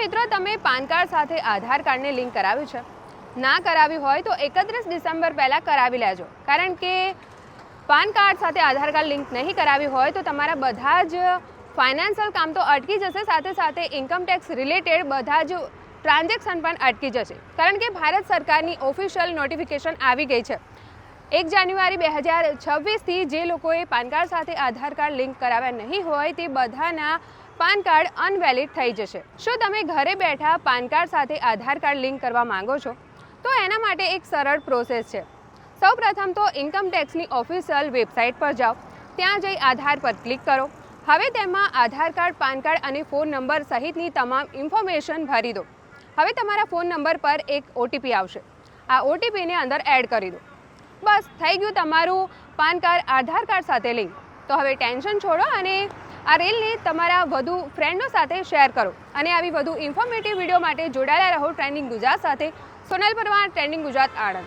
મિત્રો, તમે PAN card સાથે આધાર કાર્ડને લિંક કરાવ્યું છે. ના કરાવ્યું હોય તો એકત્રીસ ડિસેમ્બર પહેલાં કરાવી લેજો. કારણ કે પાન કાર્ડ સાથે આધાર કાર્ડ લિંક નહીં કરાવી હોય તો તમારા બધા જ ફાઇનાન્શિયલ કામ તો અટકી જશે, સાથે સાથે ઇન્કમ ટેક્સ રિલેટેડ બધા જ ટ્રાન્ઝેક્શન પણ અટકી જશે. કારણ કે ભારત સરકારની ઓફિશિયલ નોટિફિકેશન આવી ગઈ છે. એક જાન્યુઆરી બે હજાર છવ્વીસથી જે લોકોએ પાન કાર્ડ સાથે આધાર કાર્ડ લિંક કરાવ્યા નહીં હોય તે બધાના પાન કાર્ડ અનવેલિડ થઈ જશે. શું તમે ઘરે બેઠા પાન કાર્ડ સાથે આધાર કાર્ડ લિંક કરવા માંગો છો? તો એના માટે એક સરળ પ્રોસેસ છે. સૌપ્રથમ તો ઇન્કમ ટેક્સની ઓફિશિયલ વેબસાઇટ પર જાઓ. ત્યાં જઈ આધાર પર ક્લિક કરો. હવે તેમાં આધાર કાર્ડ, પાન કાર્ડ અને ફોન નંબર સહિતની તમામ ઇન્ફોર્મેશન ભરી દો. હવે તમારા ફોન નંબર પર એક ઓટીપી આવશે. આ ઓટીપીને અંદર એડ કરી દો. બસ, થઈ ગયું તમારું પાન કાર્ડ, આધાર કાર્ડ સાથે લિંક તો હવે ટેન્શન છોડો અને આ રીલને તમારા વધુ ફ્રેન્ડો સાથે શેર કરો અને આવી વધુ ઇન્ફોર્મેટિવ વીડિયો માટે જોડાયેલા રહો ટ્રેન્ડિંગ ગુજરાત સાથે. સોનલ પરમાર ટ્રેન્ડિંગ ગુજરાત આણંદ.